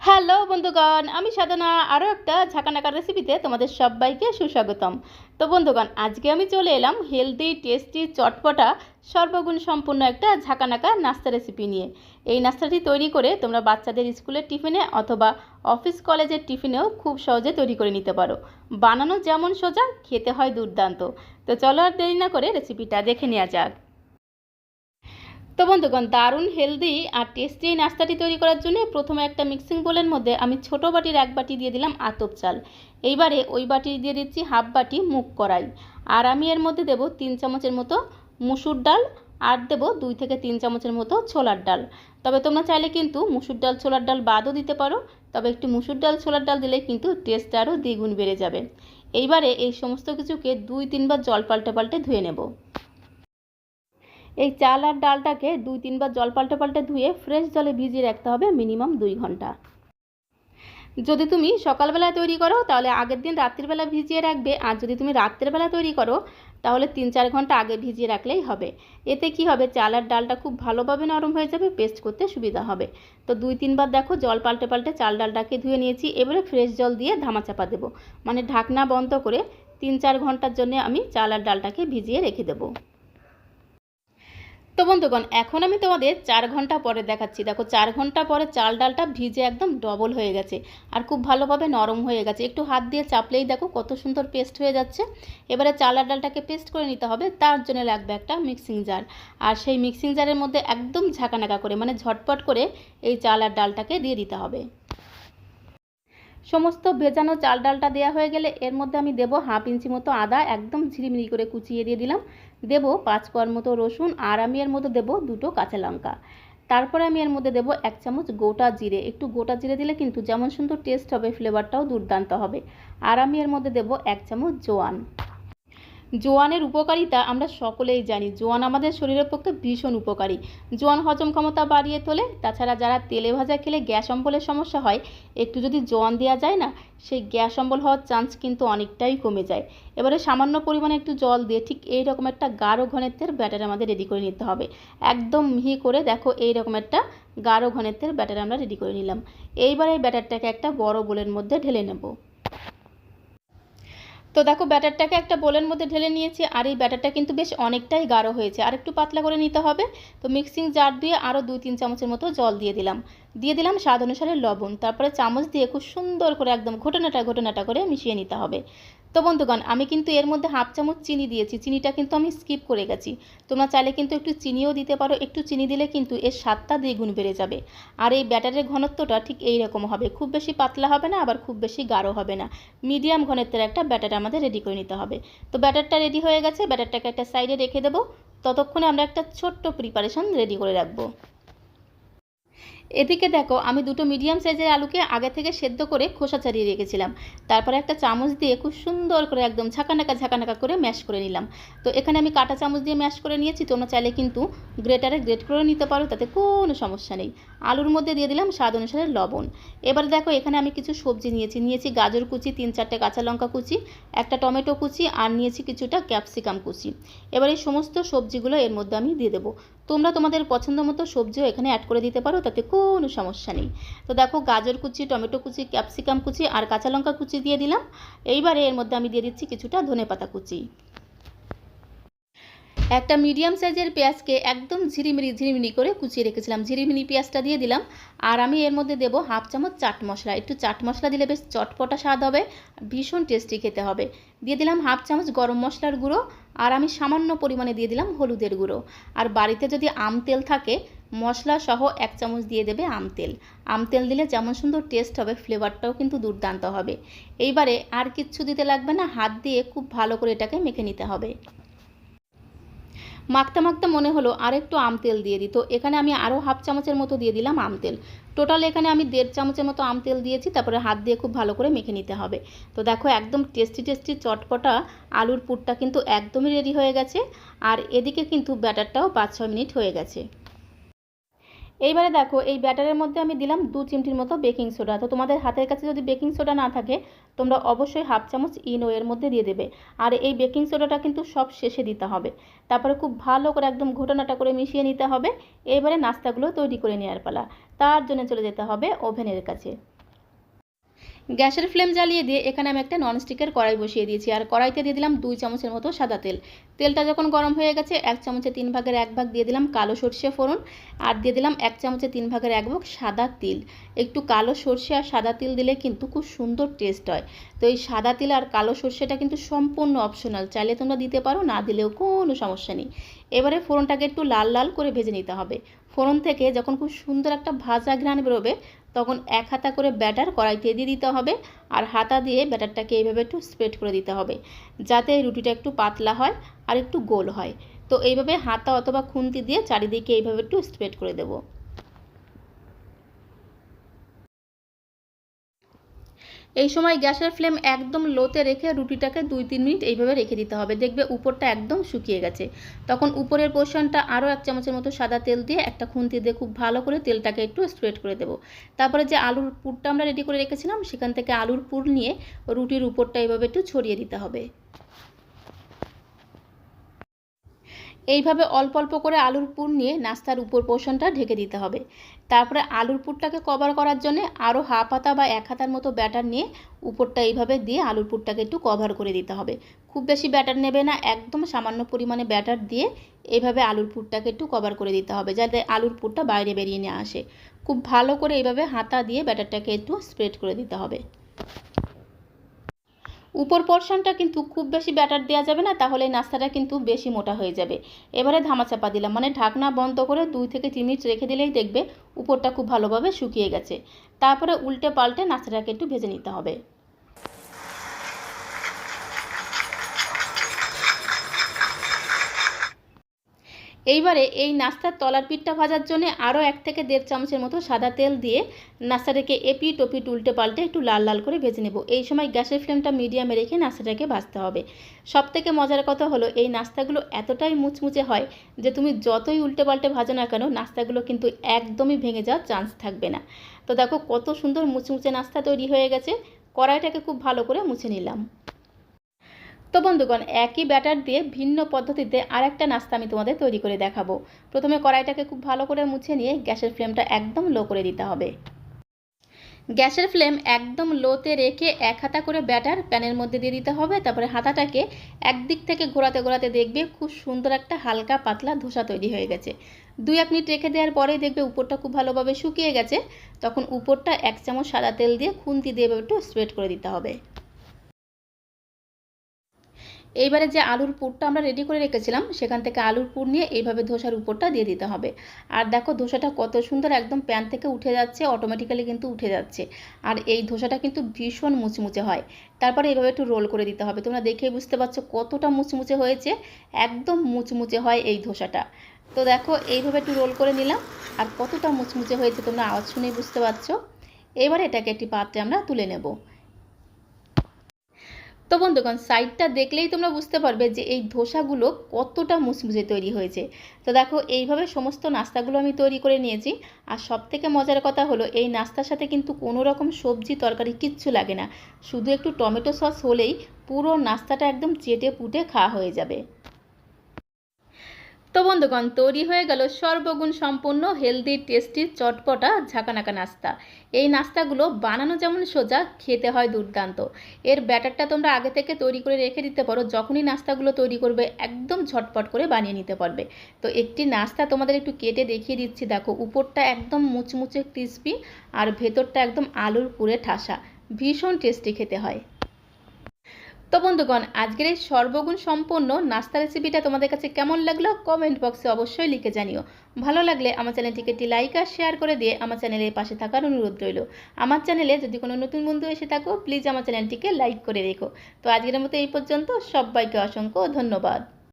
Hello বন্ধুগণ, আমি সাধনা। আরও একটা ঝাঁকানাকা রেসিপিতে তোমাদের সবাইকে সুস্বাগতম। তো বন্ধুগণ, আজকে আমি চলে এলাম হেলদি টেস্টি চটপটা সর্বগুণ সম্পূর্ণ একটা ঝাঁকানাকা নাস্তা রেসিপি নিয়ে। এই নাস্তাটি তৈরি করে তোমরা বাচ্চাদের স্কুলের টিফিনে অথবা অফিস কলেজের টিফিনেও খুব সহজে তৈরি করে নিতে পারো। বানানো যেমন সোজা, খেতে হয় দুর্দান্ত। তো চলো আর দেরি না করে রেসিপিটা দেখে নেওয়া যাক। তো বন্ধুগণ, দারুণ হেলদি আর টেস্টি এই নাস্তাটি তৈরি করার জন্য প্রথমে একটা মিক্সিং বোলের মধ্যে আমি ছোট বাটির এক বাটি দিয়ে দিলাম আতপ চাল। এইবারে ওই বাটি দিয়ে দিচ্ছি হাফ বাটি মুগ কড়াই। আর আমি এর মধ্যে দেব তিন চামচের মতো মুসুর ডাল আর দেব দুই থেকে তিন চামচের মতো ছোলার ডাল। তবে তোমরা চাইলে কিন্তু মুসুর ডাল, ছোলার ডাল বাদও দিতে পারো, তবে একটু মুসুর ডাল, ছোলার ডাল দিলে কিন্তু টেস্টটা আরও দ্বিগুণ বেড়ে যাবে। এইবারে এই সমস্ত কিছুকে দুই তিনবার জল পাল্টে পাল্টে ধুয়ে নেব। এই চাল আর ডালটাকে দুই তিনবার জল পাল্টে পাল্টে ধুয়ে ফ্রেশ জলে ভিজিয়ে রাখতে হবে মিনিমাম দুই ঘণ্টা। যদি তুমি সকালবেলায় তৈরি করো, তাহলে আগের দিন রাত্রিবেলা ভিজিয়ে রাখবে। আর যদি তুমি রাত্রেবেলা তৈরি করো, তাহলে তিন চার ঘণ্টা আগে ভিজিয়ে রাখলেই হবে। এতে কি হবে? চাল আর ডালটা খুব ভালোভাবে নরম হয়ে যাবে পেস্ট করতে সুবিধা হবে। তো দুই তিনবার দেখো, জল পাল্টে পাল্টে চাল ডালটাকে ধুয়ে নিয়েছি। এবারে ফ্রেশ জল দিয়ে ধামা চাপা দেবো। মানে ঢাকনা বন্ধ করে তিন চার ঘণ্টার জন্য আমি চাল আর ডালটাকে ভিজিয়ে রেখে দেবো। তো বন্ধুগণ, এখন আমি তোমাদের চার ঘণ্টা পরে দেখাচ্ছি। দেখো, চার ঘণ্টা পরে চাল ডালটা ভিজে একদম ডবল হয়ে গেছে আর খুব ভালোভাবে নরম হয়ে গেছে। একটু হাত দিয়ে চাপলেই দেখো কত সুন্দর পেস্ট হয়ে যাচ্ছে। এবারে চাল আর ডালটাকে পেস্ট করে নিতে হবে, তার জন্য লাগবে একটা মিক্সিং জার আর সেই মিক্সিং জারের মধ্যে একদম ঝাঁকানাকা করে মানে ঝটপট করে এই চাল আর ডালটাকে দিয়ে দিতে হবে। সমস্ত ভেজানো চাল ডালটা দেওয়া হয়ে গেলে এর মধ্যে আমি দেবো হাফ ইঞ্চি মতো আদা, একদম ঝিরিমিরি করে কুচিয়ে দিয়ে দিলাম। দেব পাঁচ কোয়ার মতো রসুন আর আমি এর মধ্যে দেবো দুটো কাঁচা লঙ্কা। তারপরে আমি এর মধ্যে দেবো এক চামচ গোটা জিরে। একটু গোটা জিরে দিলে কিন্তু যেমন সুন্দর টেস্ট হবে ফ্লেভারটাও দুর্দান্ত হবে। আর আমি এর মধ্যে দেবো এক চামচ জোয়ান। জোয়ানের উপকারিতা আমরা সকলেই জানি। জোয়ান আমাদের শরীরের পক্ষে ভীষণ উপকারী। জোয়ান হজম ক্ষমতা বাড়িয়ে তোলে। তাছাড়া যারা তেলে ভাজা খেলে গ্যাস অম্বলের সমস্যা হয়, একটু যদি জোয়ান দেওয়া যায় না, সেই গ্যাস অম্বল হওয়ার চান্স কিন্তু অনেকটাই কমে যায়। এবারে সামান্য পরিমাণে একটু জল দিয়ে ঠিক এই রকম একটা গাঢ় ঘনত্বের ব্যাটার আমাদের রেডি করে নিতে হবে। একদম মিহি করে দেখো এই রকম একটা গাঢ় ঘনত্বের ব্যাটার আমরা রেডি করে নিলাম। এইবার এই ব্যাটারটাকে একটা বড় বোলের মধ্যে ঢেলে নেব। তো দেখো, ব্যাটারটাকে একটা বোলের মধ্যে ঢেলে নিয়েছি, আর এই ব্যাটারটা কিন্তু বেশ অনেকটাই গাঢ় হয়েছে। আর একটু পাতলা করে নিতে হবে। তো মিক্সিং জার দিয়ে আরও দুই তিন চামচের মতো জল দিয়ে দিলাম। দিয়ে দিলাম স্বাদ অনুসারে লবণ। তারপরে চামচ দিয়ে খুব সুন্দর করে একদম ঘটনাটা ঘটনাটা করে মিশিয়ে নিতে হবে। তো বন্ধুগণ, আমি কিন্তু এর মধ্যে হাফ চামচ চিনি দিয়েছি। চিনিটা কিন্তু আমি স্কিপ করে গেছি। তোমরা চাইলে কিন্তু একটু চিনিও দিতে পারো। একটু চিনি দিলে কিন্তু এর স্বাদটা দ্বিগুণ বেড়ে যাবে। আর এই ব্যাটারের ঘনত্বটা ঠিক এই রকম হবে। খুব বেশি পাতলা হবে না, আবার খুব বেশি গাঢ় হবে না। মিডিয়াম ঘনত্বের একটা ব্যাটার আমাদের রেডি করে নিতে হবে। তো ব্যাটারটা রেডি হয়ে গেছে। ব্যাটারটাকে একটা সাইডে রেখে দেবো। ততক্ষণে আমরা একটা ছোট্ট প্রিপারেশন রেডি করে রাখব। এদিকে দেখো, আমি দুটো মিডিয়াম সাইজের আলুকে আগে থেকে সেদ্ধ করে খোসা ছাড়িয়ে রেখেছিলাম। তারপরে একটা চামচ দিয়ে খুব সুন্দর করে একদম ঝাঁকানাকা ঝাঁকানাকা করে ম্যাশ করে নিলাম। তো এখানে আমি কাটা চামচ দিয়ে ম্যাশ করে নিয়েছি, তোমরা চাইলে কিন্তু গ্রেটারে গ্রেট করে নিতে পারো, তাতে কোনো সমস্যা নেই। আলুর মধ্যে দিয়ে দিলাম স্বাদ অনুসারে লবণ। এবার দেখো, এখানে আমি কিছু সবজি নিয়েছি। নিয়েছি গাজর কুচি, তিন চারটে কাঁচা লঙ্কা কুচি, একটা টমেটো কুচি, আর নিয়েছি কিছুটা ক্যাপসিকাম কুচি। এবার এই সমস্ত সবজিগুলো এর মধ্যে আমি দিয়ে দেবো। তোমরা তোমাদের পছন্দ মতো সবজিও এখানে অ্যাড করে দিতে পারো, তাতে কোনো সমস্যা নেই। তো দেখো, গাজর কুচি, টমেটো কুচি, ক্যাপসিকাম কুচি আর কাঁচা লঙ্কা কুচি দিয়ে দিলাম। এইবারে এর মধ্যে আমি দিয়ে দিচ্ছি কিছুটা ধনে পাতা কুচি। একটা মিডিয়াম সাইজের পেঁয়াজকে একদম ঝিরিমিরি ঝিরিমিরি করে কুচিয়ে রেখেছিলাম। ঝিরিমিরি পেঁয়াজটা দিয়ে দিলাম। আর আমি এর মধ্যে দেবো হাফ চামচ চাট মশলা। একটু চাট মশলা দিলে বেশ চটপটা স্বাদ হবে, ভীষণ টেস্টি খেতে হবে। দিয়ে দিলাম হাফ চামচ গরম মশলার গুঁড়ো। আর আমি সামান্য পরিমাণে দিয়ে দিলাম হলুদের গুঁড়ো। আর বাড়িতে যদি আম তেল থাকে, মশলা সহ এক চামচ দিয়ে দেবে আম তেল। আম তেল দিলে যেমন সুন্দর টেস্ট হবে ফ্লেভারটাও কিন্তু দুর্দান্ত হবে। এইবারে আর কিচ্ছু দিতে লাগবে না, হাত দিয়ে খুব ভালো করে এটাকে মেখে নিতে হবে। মাখতে মাখতে মনে হলো আর একটু আম তেল দিয়ে দিই। তো এখানে আমি আরও হাফ চামচের মতো দিয়ে দিলাম আম তেল। টোটাল এখানে আমি দেড় চামচের মতো আম তেল দিয়েছি, তারপরে হাত দিয়ে খুব ভালো করে মেখে নিতে হবে। তো দেখো একদম টেস্টি টেস্টি চটপটা আলুর পুরটা কিন্তু একদমই রেডি হয়ে গেছে। আর এদিকে কিন্তু ব্যাটারটাও পাঁচ ছ মিনিট হয়ে গেছে। এইবারে দেখো, এই ব্যাটারের মধ্যে আমি দিলাম দু চিমটির মতো বেকিং সোডা। তো তোমাদের হাতের কাছে যদি বেকিং সোডা না থাকে, তোমরা অবশ্যই হাফ চামচ ইনো এর মধ্যে দিয়ে দেবে। আর এই বেকিং সোডাটা কিন্তু সব শেষে দিতে হবে। তারপরে খুব ভালো করে একদম ঘটনাটা করে মিশিয়ে নিতে হবে। এবারে নাস্তাগুলো তৈরি করে নেওয়ার পালা। তার জন্য চলে যেতে হবে ওভেনের কাছে। গ্যাসের ফ্লেম জ্বালিয়ে দিয়ে এখানে আমি একটা ননস্টিকের কড়াই বসিয়ে দিয়েছি। আর কড়াইতে দিয়ে দিলাম দুই চামচের মতো সাদা তেল। তেলটা যখন গরম হয়ে গেছে, এক চামচে তিন ভাগের এক ভাগ দিয়ে দিলাম কালো সর্ষে ফোড়ন আর দিয়ে দিলাম এক চামচে তিন ভাগের এক ভাগ সাদা তিল। একটু কালো সর্ষে আর সাদা তিল দিলে কিন্তু খুব সুন্দর টেস্ট হয়। তো এই সাদা তিল আর কালো সর্ষেটা কিন্তু সম্পূর্ণ অপশনাল চাইলে তোমরা দিতে পারো, না দিলেও কোনো সমস্যা নেই। এবারে ফোড়নটাকে একটু লাল লাল করে ভেজে নিতে হবে। ফোড়ন থেকে যখন খুব সুন্দর একটা ভাজা ঘ্রাণ বেরোবে তখন এক হাতা করে ব্যাটার কড়াইতে দিয়ে দিতে হবে আর হাতা দিয়ে ব্যাটারটাকে এইভাবে একটু স্প্রেড করে দিতে হবে যাতে রুটিটা একটু পাতলা হয় আর একটু গোল হয়। তো এইভাবে হাতা অথবা খুন্তি দিয়ে চারিদিকে এইভাবে একটু স্প্রেড করে দেবো। এই সময় গ্যাসের ফ্লেম একদম লোতে রেখে রুটিটাকে দুই তিন মিনিট এইভাবে রেখে দিতে হবে। দেখবে উপরটা একদম শুকিয়ে গেছে। তখন উপরের পোর্শনটা আরও এক চামচের মতো সাদা তেল দিয়ে একটা খুন্তি দিয়ে খুব ভালো করে তেলটাকে একটু স্প্রেড করে দেবো। তারপরে যে আলুর পুরটা আমরা রেডি করে রেখেছিলাম, সেখান থেকে আলুর পুর নিয়ে রুটির উপরটা এইভাবে একটু ছড়িয়ে দিতে হবে। এইভাবে অল্প অল্প করে আলুর পুর নিয়ে নাস্তার উপর পোর্শনটা ঢেকে দিতে হবে। তারপরে আলুর পুরটাকে কভার করার জন্য আরও হাফ হাতা বা এক হাতার মতো ব্যাটার নিয়ে উপরটা এইভাবে দিয়ে আলুর পুরটাকে একটু কভার করে দিতে হবে। খুব বেশি ব্যাটার নেবে না, একদম সামান্য পরিমাণে ব্যাটার দিয়ে এইভাবে আলুর পুরটাকে একটু কভার করে দিতে হবে যাতে আলুর পুরটা বাইরে বেরিয়ে নিয়ে আসে। খুব ভালো করে এইভাবে হাতা দিয়ে ব্যাটারটাকে একটু স্প্রেড করে দিতে হবে। উপর পোর্শনটা কিন্তু খুব বেশি ব্যাটার দেওয়া যাবে না, তাহলে নাস্তাটা কিন্তু বেশি মোটা হয়ে যাবে। এবারে ধামাচাপা দিলাম মানে ঢাকনা বন্ধ করে দুই থেকে তিন মিনিট রেখে দিলেই দেখবে উপরটা খুব ভালোভাবে শুকিয়ে গেছে। তারপরে উল্টে পাল্টে নাস্তাটাকে একটু ভেজে নিতে হবে। এইবারে এই নাস্তার তলার পিঠটা ভাজার জন্য আরও এক থেকে দেড় চামচের মতো সাদা তেল দিয়ে নাস্তাটাকে এপি টপি উল্টে পাল্টে একটু লাল লাল করে ভেজে নেব। এই সময় গ্যাসের ফ্লেমটা মিডিয়ামে রেখে নাস্তাটাকে ভাজতে হবে। সব থেকে মজার কথা হলো, এই নাস্তাগুলো এতটাই মুচমুচে হয় যে তুমি যতই উল্টে পাল্টে ভাজো না কেন, নাস্তাগুলো কিন্তু একদমই ভেঙে যাওয়ার চান্স থাকবে না। তো দেখো কত সুন্দর মুচমুচে নাস্তা তৈরি হয়ে গেছে। কড়াইটাকে খুব ভালো করে মুছে নিলাম। তো বন্ধুগণ, একই ব্যাটার দিয়ে ভিন্ন পদ্ধতিতে আরেকটা নাস্তা আমি তোমাদের তৈরি করে দেখাবো। প্রথমে কড়াইটাকে খুব ভালো করে মুছে নিয়ে গ্যাসের ফ্লেমটা একদম লো করে দিতে হবে। গ্যাসের ফ্লেম একদম লোতে রেখে এক হাতা করে ব্যাটার প্যানের মধ্যে দিয়ে দিতে হবে। তারপরে হাতাটাকে একদিক থেকে ঘোরাতে ঘোরাতে দেখবে খুব সুন্দর একটা হালকা পাতলা ধোসা তৈরি হয়ে গেছে। দুই এক মিনিট রেখে দেওয়ার পরেই দেখবে উপরটা খুব ভালোভাবে শুকিয়ে গেছে। তখন উপরটা এক চামচ সাদা তেল দিয়ে খুন্তি দিয়ে একটু স্প্রেড করে দিতে হবে। এইবারে যে আলুর পুরটা আমরা রেডি করে রেখেছিলাম, সেখান থেকে আলুর পুর নিয়ে এইভাবে ধোসার উপরটা দিয়ে দিতে হবে। আর দেখো ধোসাটা কত সুন্দর একদম প্যান থেকে উঠে যাচ্ছে অটোমেটিক্যালি কিন্তু উঠে যাচ্ছে। আর এই ধোসাটা কিন্তু ভীষণ মুচমুচে হয়। তারপরে এইভাবে একটু রোল করে দিতে হবে। তোমরা দেখেই বুঝতে পারছ কতটা মুচমুচে হয়েছে, একদম মুচমুচে হয় এই ধোসাটা। তো দেখো এইভাবে একটু রোল করে নিলাম, আর কতটা মুচমুচে হয়েছে তোমরা আওয়াজ শুনেই বুঝতে পারছ। এবারে এটাকে একটি পাত্রে আমরা তুলে নেব। তো বন্ধুগণ সাইডটা দেখলেই তোমরা বুঝতে পারবে যে এই ধোসাগুলো কতটা মুচমুচে তৈরি হয়েছে। তো দেখো, এইভাবে সমস্ত নাস্তাগুলো আমি তৈরি করে নিয়েছি। আর সব থেকে মজার কথা হলো, এই নাস্তার সাথে কিন্তু কোনো রকম সবজি, তরকারি কিচ্ছু লাগে না। শুধু একটু টমেটো সস হলেই পুরো নাস্তাটা একদম চেটে পুটে খাওয়া হয়ে যাবে। তো বন্ধুগণ তৈরি হয়ে গেল সর্বগুণ সম্পূর্ণ হেলদি টেস্টি চটপটা, ঝাঁকানাকা নাস্তা। এই নাস্তাগুলো বানানো যেমন সোজা, খেতে হয় দুর্দান্ত। এর ব্যাটারটা তোমরা আগে থেকে তৈরি করে রেখে দিতে পারো, যখনই নাস্তাগুলো তৈরি করবে, একদম ঝটপট করে বানিয়ে নিতে পারবে। তো একটি নাস্তা তোমাদের একটু কেটে দেখিয়ে দিচ্ছি, দেখো, উপরটা একদম মুচমুচে ক্রিসপি আর ভেতরটা একদম আলুর পুরে ঠাসা। ভীষণ টেস্টি খেতে হয়। তো বন্ধুগণ, আজকের এই সর্বগুণ সম্পন্ন নাস্তা রেসিপিটা তোমাদের কাছে কেমন লাগল কমেন্ট বক্সে অবশ্যই লিখে জানিও। ভালো লাগলে আমার চ্যানেলটিকে একটি লাইক আর শেয়ার করে দিয়ে আমার চ্যানেলের পাশে থাকার অনুরোধ রইল। আমার চ্যানেলে যদি কোনো নতুন বন্ধু এসে থাকো প্লিজ আমার চ্যানেলটিকে লাইক করে রেখো। তো আজকের মতো এই পর্যন্ত, সবাইকে অসংখ্য ধন্যবাদ।